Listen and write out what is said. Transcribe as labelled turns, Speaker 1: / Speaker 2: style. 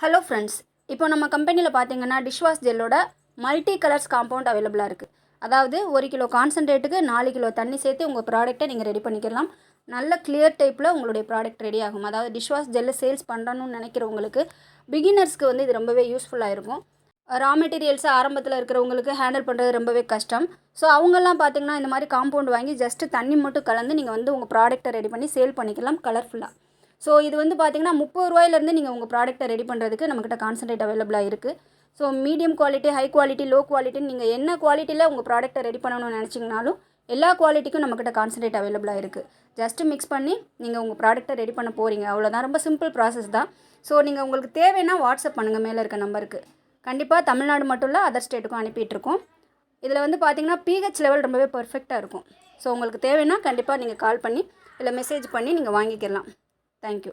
Speaker 1: Hello friends இப்போ நம்ம கம்பெனியில் பார்த்தீங்கன்னா டிஷ்வாஷ் ஜெல்லோட மல்டி கலர்ஸ் காம்பவுண்ட் அவைலபிளாக இருக்குது அதாவது ஒரு கிலோ கான்சன்ட்ரேட்டுக்கு நாலு கிலோ தண்ணி சேர்த்து உங்கள் ப்ராடக்ட்டை நீங்கள் ரெடி பண்ணிக்கலாம். நல்ல கிளியர் டைப்பில் உங்களுடைய ப்ராடக்ட் ரெடி ஆகும். அதாவது டிஷ்வாஷ் ஜெல்லு சேல்ஸ் பண்ணணும்னு நினைக்கிறவங்களுக்கு பிகினர்ஸ்க்கு வந்து இது ரொம்பவே யூஸ்ஃபுல்லாக இருக்கும். ரா மெட்டீரியல்ஸை ஆரம்பத்தில் இருக்கிறவங்களுக்கு ஹேண்டில் பண்ணுறது ரொம்பவே கஷ்டம். ஸோ அவங்கெல்லாம் பார்த்தீங்கன்னா இந்த மாதிரி காம்பவுண்ட் வாங்கி ஜஸ்ட்டு தண்ணி மட்டும் கலந்து நீங்கள் வந்து உங்கள் ப்ராடக்ட்டை ரெடி பண்ணி சேல் பண்ணிக்கலாம் கலர்ஃபுல்லாக ஸோ இது வந்து பார்த்தீங்கன்னா முப்பது ரூபாயிலேருந்து நீங்கள் உங்கள் ப்ராடக்ட்டை ரெடி பண்ணுறதுக்கு நம்மக்கிட்ட கான்சன்ட்ரேட் அவைலபிளாக இருக்குது so medium quality high quality low குவாலிட்டின்னு நீங்கள் என்ன குவாலிட்டியில் உங்கள் ப்ராடக்ட்டை ரெடி பண்ணணும்னு நினச்சிங்கனாலும் எல்லா குவாலிட்டிக்கும் நம்மக்கிட்ட கான்சன்ட்ரேட் அவைலபிளாக இருக்குது ஜஸ்ட்டு மிக்ஸ் பண்ணி நீங்கள் உங்கள் ப்ராடக்ட்டை ரெடி பண்ண போகிறீங்க அவ்வளோதான் ரொம்ப சிம்பிள் ப்ராசஸ் தான். ஸோ நீங்கள் உங்களுக்கு தேவைன்னா வாட்ஸ்அப் பண்ணுங்கள் மேலே இருக்க நம்பருக்கு. கண்டிப்பாக தமிழ்நாடு மட்டும் இல்லை அதர் ஸ்டேட்டுக்கும் அனுப்பிட்டுருக்கோம் இதில் வந்து பார்த்தீங்கன்னா பிஹெச் லெவல் ரொம்பவே பர்ஃபெக்டாக இருக்கும். ஸோ உங்களுக்கு தேவைன்னா கண்டிப்பாக நீங்கள் கால் பண்ணி இல்லை மெசேஜ் பண்ணி நீங்கள் வாங்கிக்கலாம். Thank you